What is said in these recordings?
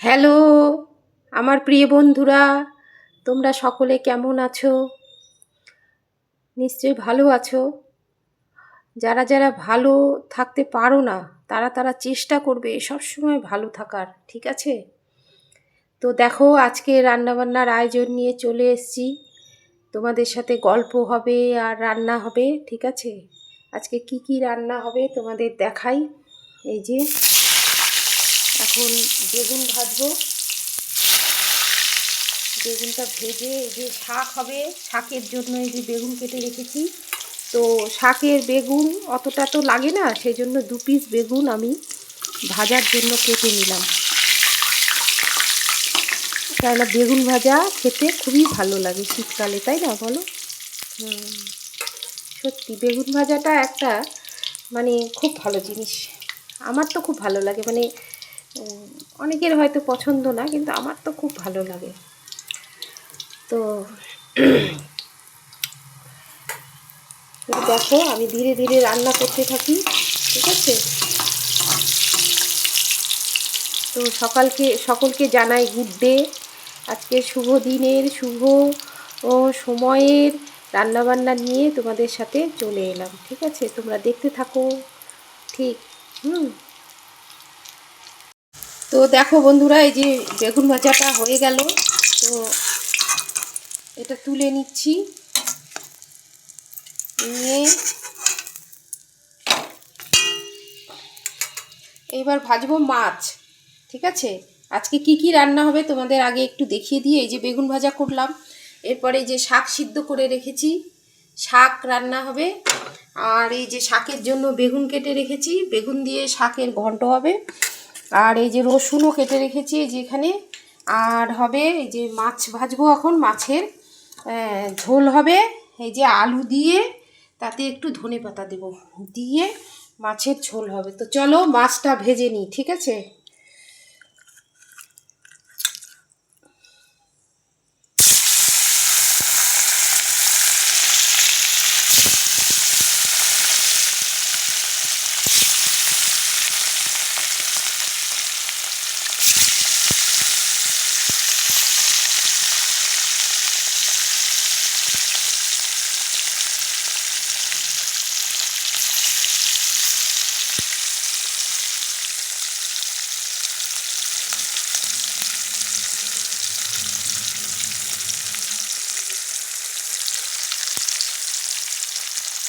Hello, আমার প্রিয় বন্ধুরা, তোমরা সকলে কেমন আছো? নিশ্চয়ই ভালো আছো। যারা যারা ভালো থাকতে পারো না, তারা তারা চেষ্টা করবে সবসময় ভালো থাকার, ঠিক আছে? তো দেখো, আজকে রান্নাবান্নার আয়োজন নিয়ে চলে এসেছি। তোমাদের সাথে গল্প হবে আর রান্না হবে, ঠিক আছে? আজকে কি কি রান্না হবে তোমাদের দেখাই। এই যে এখন বেগুন ভাজবো। বেগুনটা ভেজে এই যে শাক হবে, শাকের জন্য এই যে বেগুন কেটে রেখেছি। তো শাকের বেগুন অতটা তো লাগে না সেই জন্য দু পিস বেগুন আমি ভাজার জন্য কেটে নিলাম। কেননা বেগুন ভাজা খেতে খুবই ভালো লাগে শীতকালে, তাই না বলো? সত্যি, বেগুন ভাজাটা একটা মানে খুব ভালো জিনিস। আমার তো খুব ভালো লাগে মানে অনেকের হয়তো পছন্দ না, কিন্তু আমার তো খুব ভালো লাগে। তো দেখো, আমি ধীরে ধীরে রান্না করতে থাকি, ঠিক আছে? তো সকালকে, সকলকে জানাই গুড ডে আজকে শুভ দিনের, শুভ, ও, সময়ের রান্নাবান্না নিয়ে তোমাদের সাথে চলে এলাম, ঠিক আছে? তোমরা দেখতে থাকো, ঠিক, হুম? তো দেখো বন্ধুরা, এই যে বেগুন ভাজাটা হয়ে গেল। তো এটা তুলে নিচ্ছি। নিয়ে এবার ভাজবো মাছ, ঠিক আছে? আজকে কি কি রান্না হবে তোমাদের আগে একটু দেখিয়ে দিয়ে এই যে বেগুন ভাজা করলাম। এরপরে যে শাক সিদ্ধ করে রেখেছি, শাক রান্না হবে। আর এই যে শাকের জন্য বেগুন কেটে রেখেছি, বেগুন দিয়ে শাকের ঘন্ট হবে। আর এই যে রসুনও কেটে রেখেছি এই যে এখানে। আর হবে এই যে মাছ ভাজবো এখন, মাছের ঝোল হবে। এই যে আলু দিয়ে তাতে একটু ধনে পাতা দেবো। দিয়ে মাছের ঝোল হবে। তো চলো মাছটা ভেজে নিই, ঠিক আছে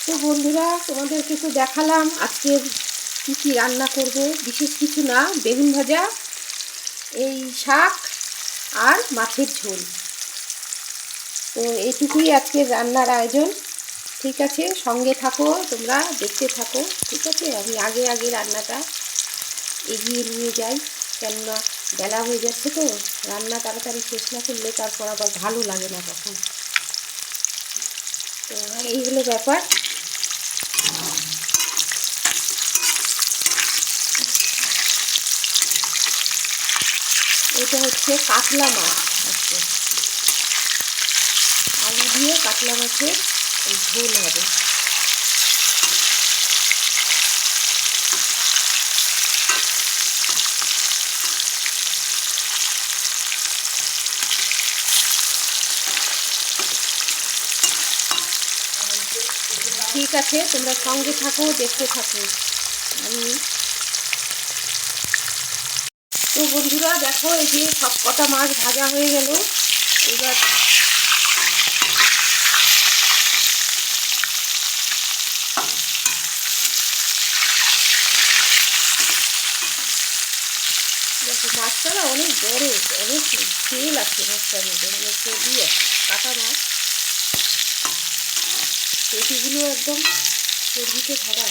তো বন্ধুরা, তোমাদেরকে তো দেখালাম আজকের কী কী রান্না করব। বিশেষ কিছু না, বেগুন ভাজা, এই শাক আর মাছের ঝোল। তো এটুকুই আজকের রান্নার আয়োজন। ঠিক আছে, সঙ্গে থাকো, তোমরা দেখতে থাকো। ঠিক আছে, আমি আগে আগে রান্নাটা এগিয়ে নিয়ে যাই। কেননা বেলা হয়ে যাচ্ছে তো, রান্না তাড়াতাড়ি শেষ না করলে তারপর আবার ভালো লাগে না তখন। তো এই হলো ব্যাপার। এটা হচ্ছে কাতলা মাছ। আজকে আলু দিয়ে কাতলা মাছের ঝোল হবে। ঠিক আছে, তোমরা সঙ্গে থাকো, দেখতে থাকো। আমি বন্ধুরা, দেখো এই যে সব কটা মাছ ভাজা হয়ে গেল। এবার দেখো, মাছটা না অনেক বড়, অনেক তেল আছে মাছটার মধ্যে মানে চর্বি আছে, কাটা মাছ। পেটিগুলো একদম চর্বিতে ভরা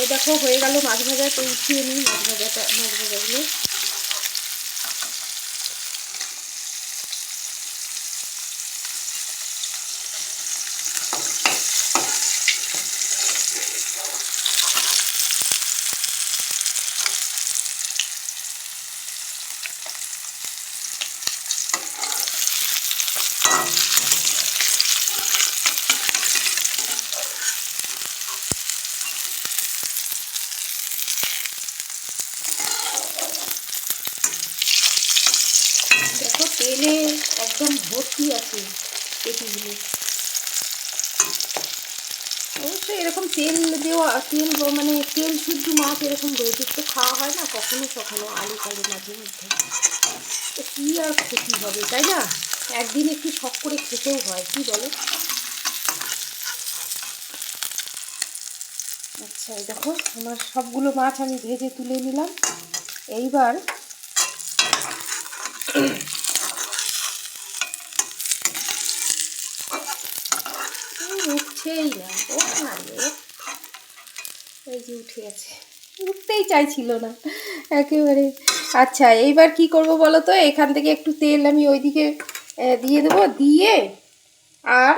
এই দেখো হয়ে গেল মাছ ভাজা তো উঠিয়ে নিই মাছ ভাজাটা মাছ ভাজাগুলো। তেল তেল মানে তেল শুদ্ধ মাছ এরকম রোজের তো খাওয়া হয় না, কখনো কখনো আলু কালু মাঝে মধ্যে। তো কী আর ক্ষতি হবে, তাই না? একদিন একটু শখ করে খেতেও হয়, কি বলো? আচ্ছা এই দেখো, আমার সবগুলো মাছ আমি ভেজে তুলে নিলাম। এইবার উঠছেই না ওঠ না। এই যে উঠে গেছে। উঠতেই চাইছিল না। একেবারে আচ্ছা এইবার কি করব বলো তো? এখান থেকে একটু তেল আমি ওইদিকে দিয়ে দেবো। দিয়ে আর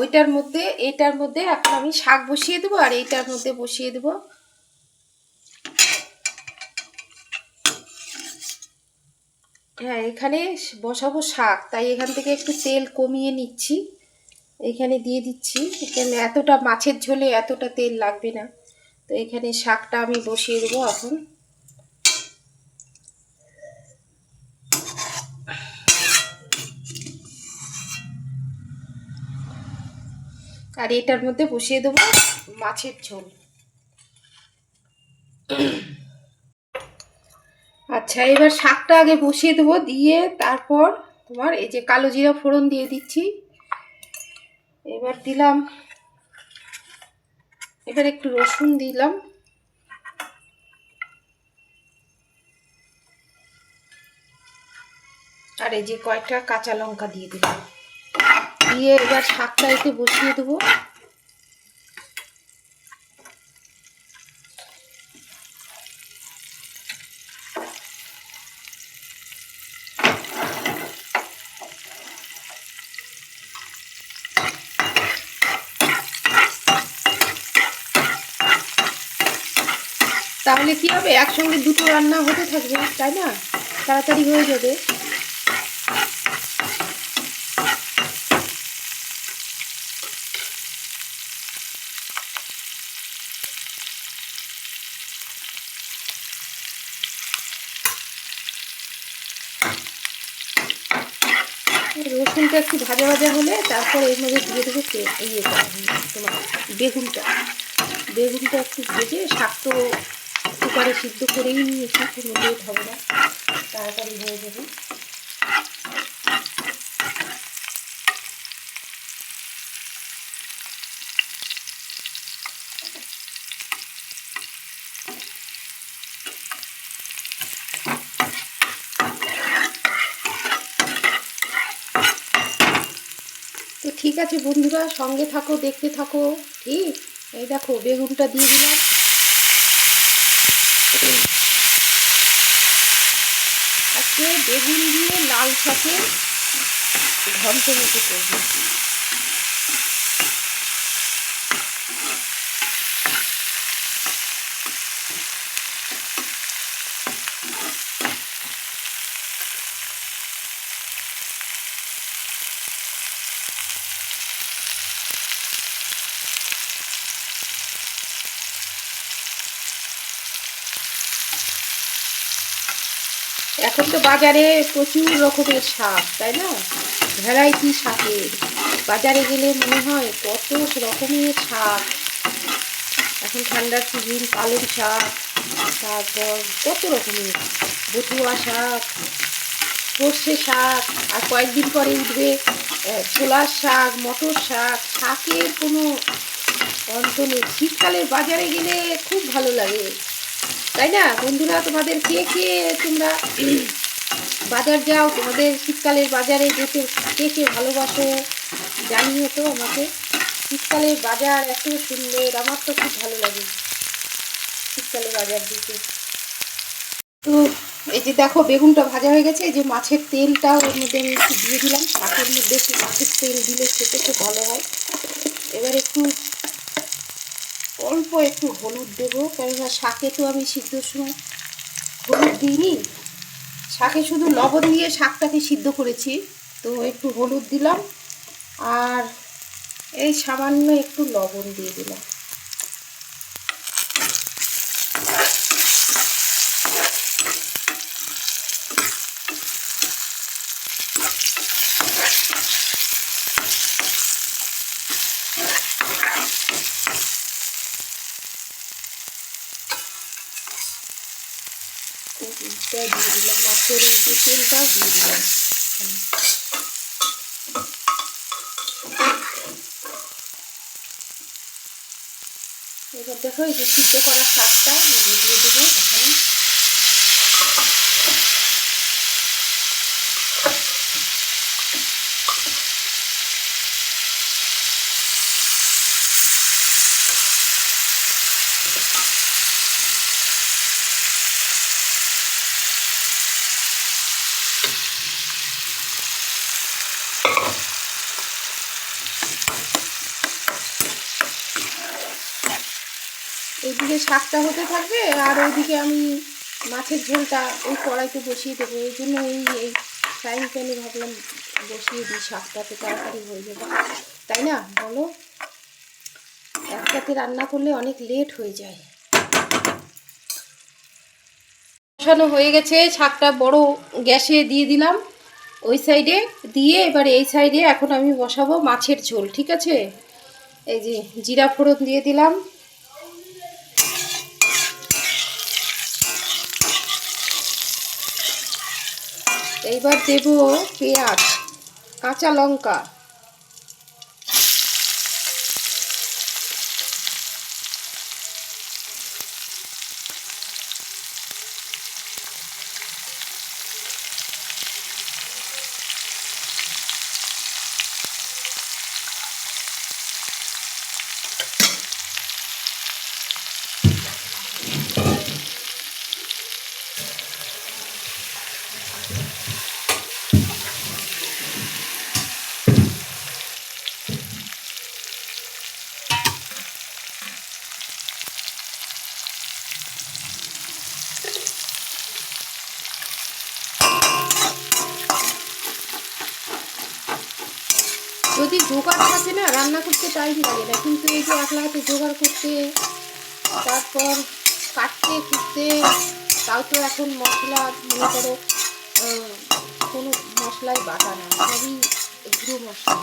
ওইটার মধ্যে, এটার মধ্যে এখন আমি শাক বসিয়ে দেবো আর এইটার মধ্যে বসিয়ে দেবো। হ্যাঁ এখানে বসাবো শাক। তাই এখান থেকে একটু তেল কমিয়ে নিচ্ছি। এখানে দিয়ে দিচ্ছি। এখানে এতটা মাছের ঝোলে এতটা তেল লাগবে না। তো এখানে শাকটা আমি বসিয়ে দেবো এখন। আর এটার মধ্যে বসিয়ে দেবো মাছের ঝোল। আচ্ছা এবার শাকটা আগে বসিয়ে দেবো, দিয়ে তারপর তোমার এই যে কালো জিরা ফোড়ন দিয়ে দিচ্ছি। এবার দিলাম। এবার একটু রসুন দিলাম। আর এই যে কয়েকটা কাঁচা লঙ্কা দিয়ে দিলাম। দিয়ে এবার শাকটা এতে বসিয়ে দেবো। তাহলে কি হবে? একসঙ্গে দুটো রান্না হতে থাকবে, তাই না? তাড়াতাড়ি হয়ে যাবে। রসুনটা একটু ভাজা ভাজা হলে তারপর এর মধ্যে দিয়ে দেবো ইয়েটা তোমার বেগুনটা। বেগুনটা একটু ভেজে শাক তো কুকারে সিদ্ধ করেই নিয়েছি কোনো লেট হবে না। তাড়াতাড়ি হয়ে যাবে। তো ঠিক আছে বন্ধুরা, সঙ্গে থাকো, দেখতে থাকো, ঠিক? এই দেখো, বেগুনটা দিয়ে দিলাম। আজকে বেগুন দিয়ে লাল শাকে ঘন্ট মতো করব। এখন তো বাজারে প্রচুর রকমের শাক, তাই না? ভ্যারাইটি শাকের। বাজারে গেলে মনে হয় কত রকমের শাক। এখন ঠান্ডার সিজন, পালং শাক, তারপর কত রকমের বটুয়া শাক, সর্ষে শাক, আর কয়েকদিন পরে উঠবে ছোলার শাক, মটর শাক। শাকের কোনো অন্ত নেই। শীতকালের বাজারে গেলে খুব ভালো লাগে। তাই না? বন্ধুরা, তোমাদের কে কে তোমরা বাজার যাও। তোমাদের শীতকালের বাজারে যেতে কে কে ভালোবাসো জানিও তো আমাকে। শীতকালের বাজার এত সুন্দর, আমার তো খুব ভালো লাগে শীতকালের বাজার দিতে তো এই যে দেখো, বেগুনটা ভাজা হয়ে গেছে। এই যে মাছের তেলটা ওর মধ্যে আমি একটু দিয়ে দিলাম। শাকের মধ্যে একটু মাছের তেল দিলে খেতে খুব ভালো হয়। এবার একটু অল্প একটু হলুদ দেবো, কেননা শাকে তো আমি সিদ্ধ সময় হলুদ দিইনি। শাকে শুধু লবণ দিয়ে শাকটাকে সিদ্ধ করেছি, তো একটু হলুদ দিলাম, আর এই সামান্য একটু লবণ দিয়ে দিলাম দিয়ে দিলাম মাছের এই যে তেলটাও দিয়ে দিলাম। এবার দেখো এই যে সিদ্ধ করা শাকটা দিয়ে দেবো এখানে এইদিকে শাকটা হতে থাকবে, আর ওইদিকে আমি মাছের ঝোলটা ওই কড়াইতে বসিয়ে দেবো। এই জন্য এই এই ফ্রাইং প্যানে ভাবলাম বসিয়ে দিই শাকটাতে তাড়াতাড়ি হয়ে যাবে। তাই না? বলো। একসাথে রান্না করলে অনেক লেট হয়ে যায়। বসানো হয়ে গেছে, শাকটা বড় গ্যাসে দিয়ে দিলাম। ওই সাইডে দিয়ে এবার এই সাইডে এখন আমি বসাবো মাছের ঝোল, ঠিক আছে? এই যে জিরা ফোড়ন দিয়ে দিলাম। এইবার দেব পেঁয়াজ কাঁচা লঙ্কা। যদি জোগাড় থাকে না রান্না করতে টাইম লাগে না, কিন্তু এই যে একলা হাতে জোগাড় করতে, তারপর কাটতে, কুটতে, তাও তো এখন মশলা মনে করো কোনো মশলাই বাটা না, সবই গুঁড়ো মশলা।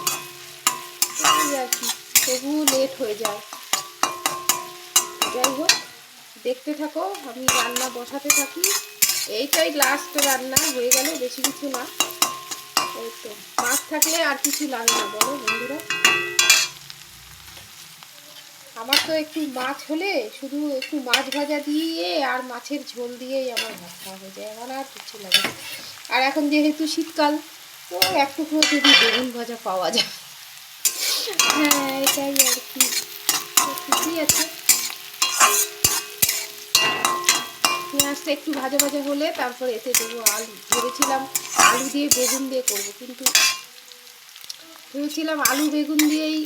আর কি, তবুও লেট হয়ে যায়। যাই হোক, দেখতে থাকো, আমি রান্না বসাতে থাকি। এইটাই লাস্ট রান্না, হয়ে গেল, বেশি কিছু না। তো, মাছ থাকলে আর কিছু লাগে না, বলো বন্ধুরা। আমার তো একটু মাছ হলে শুধু একটু মাছ ভাজা দিয়ে আর মাছের ঝোল দিয়েই আমার ভাত খাওয়া হয়ে যায়, আমার আর কিছু লাগে। আর এখন যেহেতু শীতকাল, তো একটু করে যদি বেগুন ভাজা পাওয়া যায়। হ্যাঁ এটাই আর কি। আছে। পেঁয়াজটা একটু ভাজা ভাজা হলে তারপর এতে দেবো আলু। ভেবেছিলাম আলু দিয়ে বেগুন দিয়ে করব, কিন্তু ভেবেছিলাম আলু বেগুন দিয়েই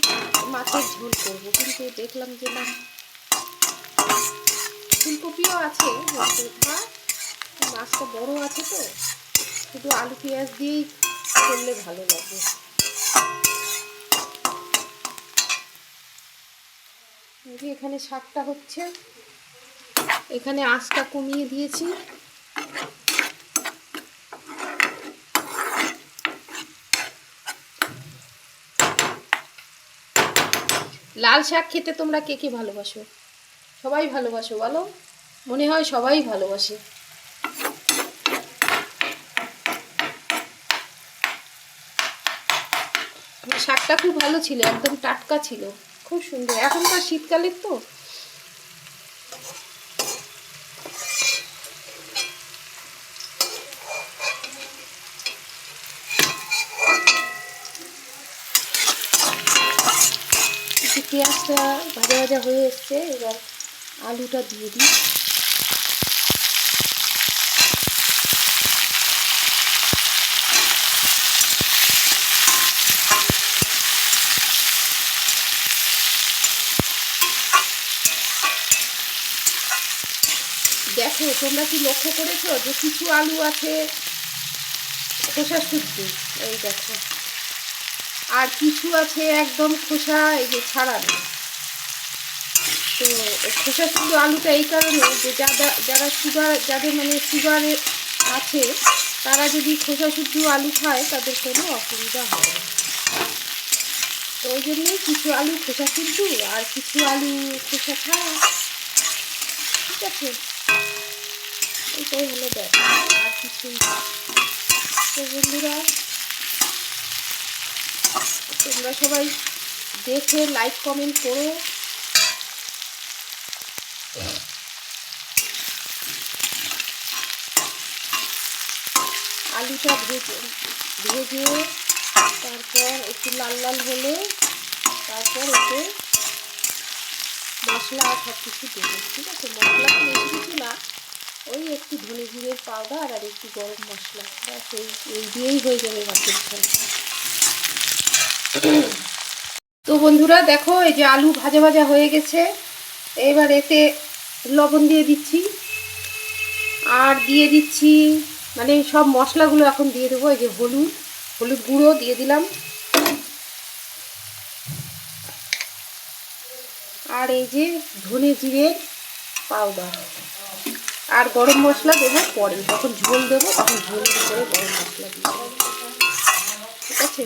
মাছের ঝোল করব, কিন্তু দেখলাম যে না। ফুলকপিও আছে মাছটা বড় আছে তো, শুধু আলু পেঁয়াজ দিয়েই করলে ভালো লাগবে। এখানে শাকটা হচ্ছে। এখানে আঁচটা কমিয়ে দিয়েছি। লাল শাক খেতে তোমরা কে কে ভালোবাসো? সবাই ভালোবাসো, বলো? মনে হয় সবাই ভালোবাসে। শাকটা খুব ভালো ছিল, একদম টাটকা ছিল। খুব সুন্দর। এখনকার শীতকালের তো একটু পেঁয়াজটা ভাজা হয়ে এসছে, এবার আলুটা দিয়ে দিই। দেখো, তোমরা কি লক্ষ্য করেছ যে কিছু আলু আছে? খোসা শুদ্ধ, এই দেখো। আর কিছু আছে একদম খোসা, এই যে ছাড়ানো তো খোসা শুদ্ধ আলুটা এই কারণে যে যারা যারা সুগার যাদের মানে সুগারে আছে, তারা যদি খোসা শুদ্ধ আলু খায়, তাদের কোনো অসুবিধা হয় না। তো ওই জন্যই কিছু আলু খোসা শুদ্ধ আর কিছু আলু খোসা ছাড়া ঠিক আছে? এটাই হলো আর কিছুই না। তো বন্ধুরা, তোমরা সবাই দেখে লাইক কমেন্ট করো। আলুটা ভেজে ভেজে তারপর একটু লাল লাল হলে তারপর এতে মশলা আর সব কিছু দেবো, ঠিক আছে? মশলা বেশি কিছু না, ওই একটু ধনে জিরের পাউডার আর একটু গরম মশলা, ব্যাস, এই এই দিয়েই হয়ে যাবে মাছের ঝোল। তো বন্ধুরা, দেখো, এই যে আলু ভাজা ভাজা হয়ে গেছে। এবার এতে লবণ দিয়ে দিচ্ছি। আর দিয়ে দিচ্ছি মানে সব মশলাগুলো এখন দিয়ে দেবো, এই যে হলুদ হলুদ গুঁড়ো দিয়ে দিলাম। আর এই যে ধনে জিরে পাউডার আর গরম মশলা দেবো পরে, যখন ঝোল দেবো তখন ঝোল করে গরম মশলা দিয়ে ঠিক আছে?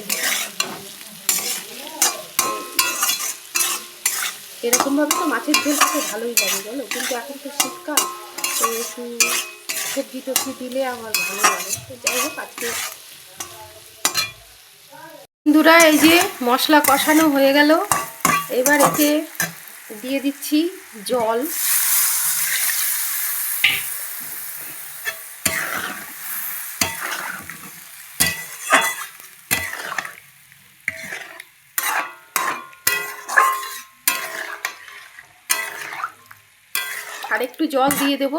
এরকমভাবে তো মাছের ঝোল খেতে ভালোই লাগে বলো কিন্তু এখন তো শীতকাল, তো একটু সবজি টবজি দিলে আমার ভালো লাগে। যাই হোক, আজকে বন্ধুরা, এই যে মশলা কষানো হয়ে গেল। এবার এতে দিয়ে দিচ্ছি জল। আর একটু জল দিয়ে দেব।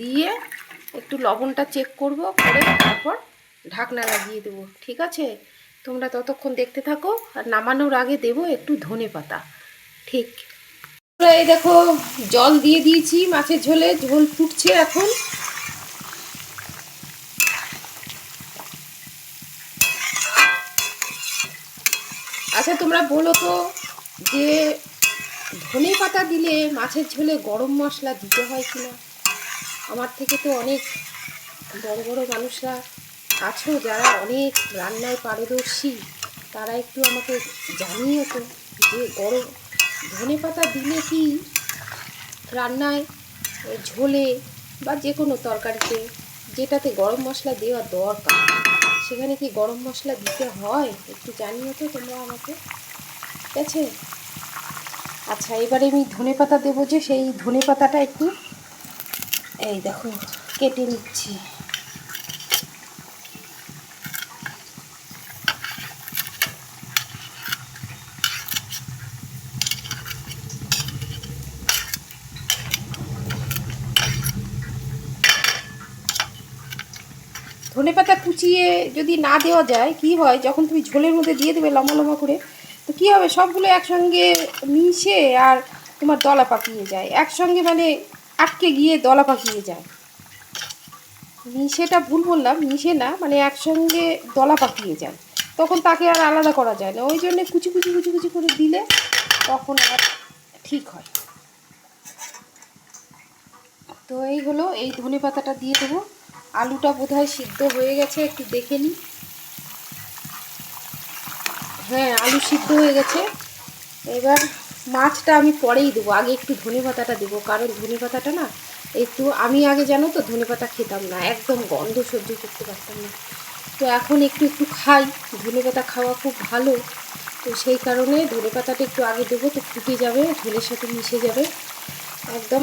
দিয়ে একটু লবণটা চেক করব, করে তারপর ঢাকনা লাগিয়ে দেবো, ঠিক আছে? তোমরা ততক্ষণ দেখতে থাকো, আর নামানোর আগে দেব একটু ধনে পাতা, ঠিক? এই দেখো, জল দিয়ে দিয়েছি মাছের ঝোলে, ঝোল ফুটছে এখন। আচ্ছা তোমরা বলো তো, যে ধনে পাতা দিলে মাছের ঝোলে গরম মশলা দিতে হয় কিনা? আমার থেকে তো অনেক বড় বড় মানুষরা আছো, যারা অনেক রান্নায় পারদর্শী, তারা একটু আমাকে জানিয়ে তো যে গরম ধনে পাতা দিলে কি রান্নায় ঝোলে বা যে কোনো তরকারিতে যেটাতে গরম মশলা দেওয়া দরকার, সেখানে কি গরম মশলা দিতে হয়? একটু জানিয়ে তো তোমরা আমাকে। ঠিক আছে? আচ্ছা এবারে আমি ধনে পাতা দেবো যে সেই ধনে পাতাটা একটু এই দেখো, কেটে নিচ্ছি। ধনে পাতা কুচিয়ে যদি না দেওয়া যায়, কি হয়? যখন তুমি ঝোলের মধ্যে দিয়ে দেবে লম্বা লম্বা করে, তো কী হবে? সবগুলো একসঙ্গে মিশে আর তোমার দলা পাকিয়ে যায়। একসঙ্গে মানে আটকে গিয়ে দলা পাকিয়ে যায়। মিশেটা ভুল বললাম মিশে না মানে একসঙ্গে দলা পাকিয়ে যায়। তখন তাকে আর আলাদা করা যায় না। ওই জন্য কুচি কুচি কুচি কুচি করে দিলে তখন আর ঠিক হয়। তো এই হলো, এই ধনে পাতাটা দিয়ে দেবো। আলুটা বোধহয় সিদ্ধ হয়ে গেছে, একটু দেখে নিই। হ্যাঁ আলু সিদ্ধ হয়ে গেছে। এবার মাছটা আমি পরেই দেবো। আগে একটু ধনে পাতাটা দেবো, কারণ ধনে পাতাটা না একটু, আমি আগে জানো তো ধনে পাতা খেতাম না, একদম গন্ধ সহ্য করতে পারতাম না। তো এখন একটু একটু খাই, ধনে পাতা খাওয়া খুব ভালো। তো সেই কারণে ধনে পাতাটা একটু আগে দেবো, তো ফুটে যাবে ঝোলের সাথে মিশে যাবে, একদম।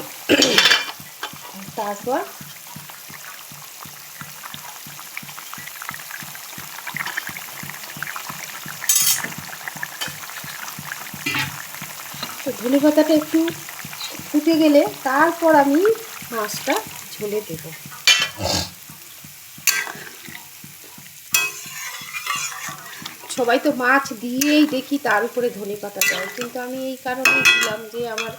তারপর ধনে পাতাটা একটু ফুটে গেলে তারপর আমি মাছটা ঝোলে দেব। সবাই তো মাছ দিয়েই দেখি তার উপরে ধনে পাতা দেয়, কিন্তু আমি এই কারণেই দিলাম যে আমার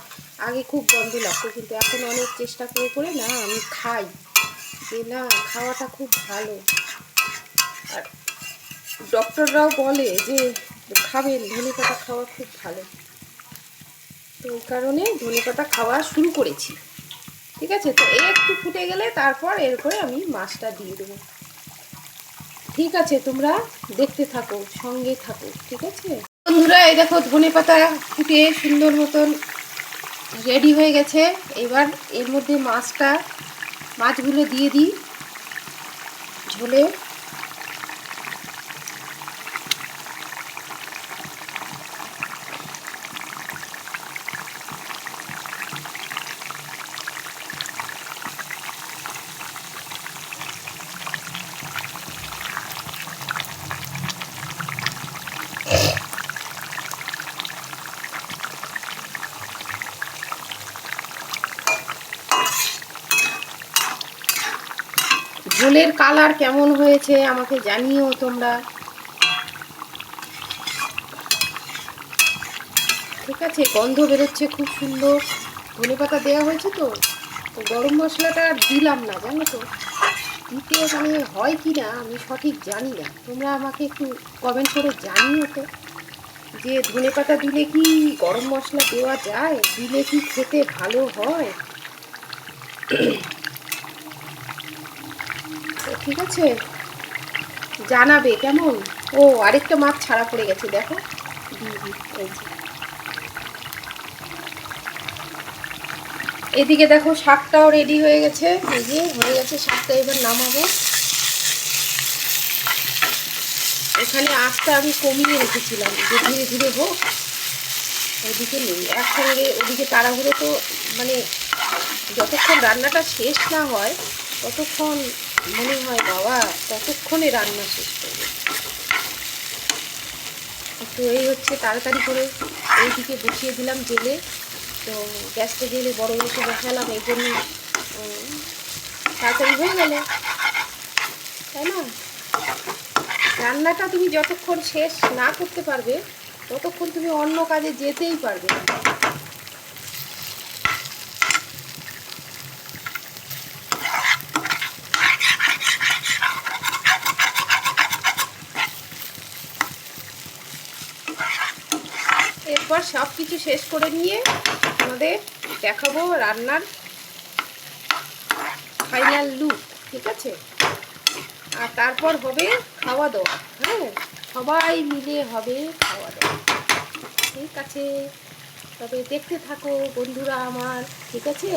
আগে খুব গন্ধ লাগতো, কিন্তু এখন অনেক চেষ্টা করে করে না আমি খাই। যে না, খাওয়াটা খুব ভালো। আর ডক্টররাও বলে যে খাবেন, ধনে পাতা খাওয়া খুব ভালো। তো ওই কারণে ধনে পাতা খাওয়া শুরু করেছি। ঠিক আছে? তো এই একটু ফুটে গেলে তারপর এরপরে আমি মাছটা দিয়ে দেবো। ঠিক আছে, তোমরা দেখতে থাকো, সঙ্গে থাকো, ঠিক আছে? বন্ধুরা, এই দেখো ধনে পাতা ফুটে সুন্দর মতন রেডি হয়ে গেছে। এবার এর মধ্যে মাছটা, মাছগুলো দিয়ে দিই। ঝোলে। ঝোলের কালার কেমন হয়েছে আমাকে জানিও তোমরা। ঠিক আছে, গন্ধ বেরোচ্ছে খুব সুন্দর। ধনে পাতা দেওয়া হয়েছে তো তো গরম মশলাটা আর দিলাম না, জানো তো। দিতে মানে হয় কি না, আমি সঠিক জানি না। তোমরা আমাকে একটু কমেন্ট করে জানিও তো, যে ধনে পাতা দিলে কি গরম মশলা দেওয়া যায়, দিলে কি খেতে ভালো হয়? ঠিক আছে? জানাবে কেমন? ও আরেকটা মাছ ছাড়া পড়ে গেছে দেখো। এদিকে দেখো শাকটাও রেডি হয়ে গেছে। এই যে হয়ে গেছে শাকটা এবার নামাবো। এখানে আঁচটা আমি কমিয়ে রেখেছিলাম যে ধীরে ধীরে হোক ওদিকে নেই। একসঙ্গে ওদিকে তাড়াহুড়ো তো মানে যতক্ষণ রান্নাটা শেষ না হয় ততক্ষণ মনে হয় বাবা, ততক্ষণে রান্না শেষ করবে। তো এই হচ্ছে তাড়াতাড়ি করে এইদিকে বসিয়ে দিলাম জেলে তো গ্যাসটা জেলে বড় গ্যাসে বসালাম, এই জন্য তাড়াতাড়ি হয়ে গেল। তাই না? রান্নাটা তুমি যতক্ষণ শেষ না করতে পারবে, ততক্ষণ তুমি অন্য কাজে যেতেই পারবে এরপর সব কিছু শেষ করে নিয়ে আমাদের দেখাবো রান্নার ফাইনাল লুক ঠিক আছে? আর তারপর হবে খাওয়া দাওয়া হ্যাঁ? সবাই মিলে হবে খাওয়া দাওয়া, ঠিক আছে? তবে দেখতে থাকো বন্ধুরা আমার, ঠিক আছে?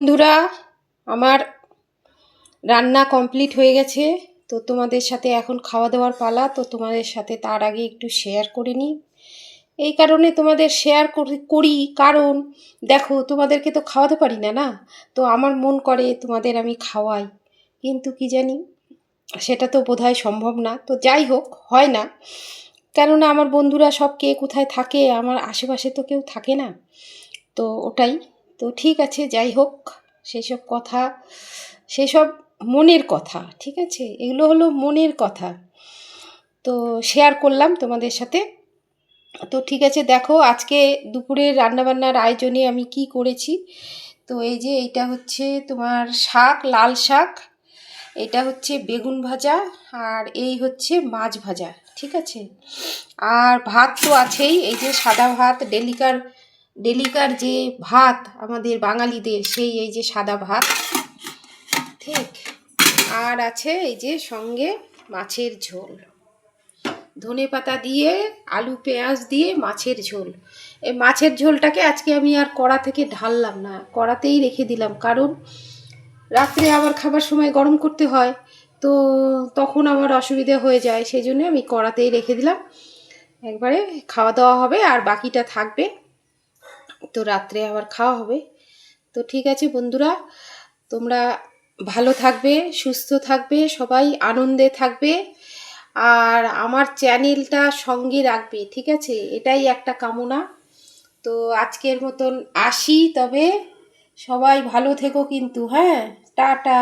বন্ধুরা, আমার রান্না কমপ্লিট হয়ে গেছে। তো তোমাদের সাথে এখন খাওয়া দাওয়ার পালা, তো তোমাদের সাথে তার আগে একটু শেয়ার করে নিই। এই কারণে তোমাদের শেয়ার করি কারণ, দেখো, তোমাদেরকে তো খাওয়াতে পারি না না? তো আমার মন করে তোমাদের আমি খাওয়াই। কিন্তু কি জানি, সেটা তো বোধহয় সম্ভব না। তো যাই হোক, হয় না। কেননা আমার বন্ধুরা সব কে কোথায় থাকে, আমার আশেপাশে তো কেউ থাকে না। তো ওটাই। তো ঠিক আছে, যাই হোক, সেসব কথা, সেসব মনের কথা, ঠিক আছে? এগুলো হলো মনের কথা। তো শেয়ার করলাম তোমাদের সাথে। তো ঠিক আছে, দেখো আজকে দুপুরের রান্নাবান্নার আয়োজনে আমি কি করেছি। তো এই যে এইটা হচ্ছে তোমার শাক, লাল শাক। এটা হচ্ছে বেগুন ভাজা আর এই হচ্ছে মাছ ভাজা, ঠিক আছে? আর ভাত তো আছেই, এই যে সাদা ভাত, ডেলিকার ডেলিকার যে ভাত আমাদের বাঙালিদের, সেই এই যে সাদা ভাত। ঠিক, আর আছে এই যে সঙ্গে মাছের ঝোল। ধনে পাতা দিয়ে, আলু, পেঁয়াজ দিয়ে মাছের ঝোল। এই মাছের ঝোলটাকে আজকে আমি আর কড়া থেকে ঢাললাম না, কড়াতেই রেখে দিলাম। কারণ রাত্রে আবার খাবার সময় গরম করতে হয়, তো তখন আমার অসুবিধে হয়ে যায়। সেই জন্য আমি কড়াতেই রেখে দিলাম। একবারে খাওয়া দাওয়া হবে আর বাকিটা থাকবে। তো রাত্রে আবার খাওয়া হবে। তো ঠিক আছে বন্ধুরা, তোমরা ভালো থাকবে, সুস্থ থাকবে, সবাই আনন্দে থাকবে। আর আমার চ্যানেলটা সঙ্গে রাখবে, ঠিক আছে? এটাই একটা কামনা। তো আজকের মতন আসি, তবে সবাই ভালো থেকো কিন্তু হ্যাঁ? টাটা।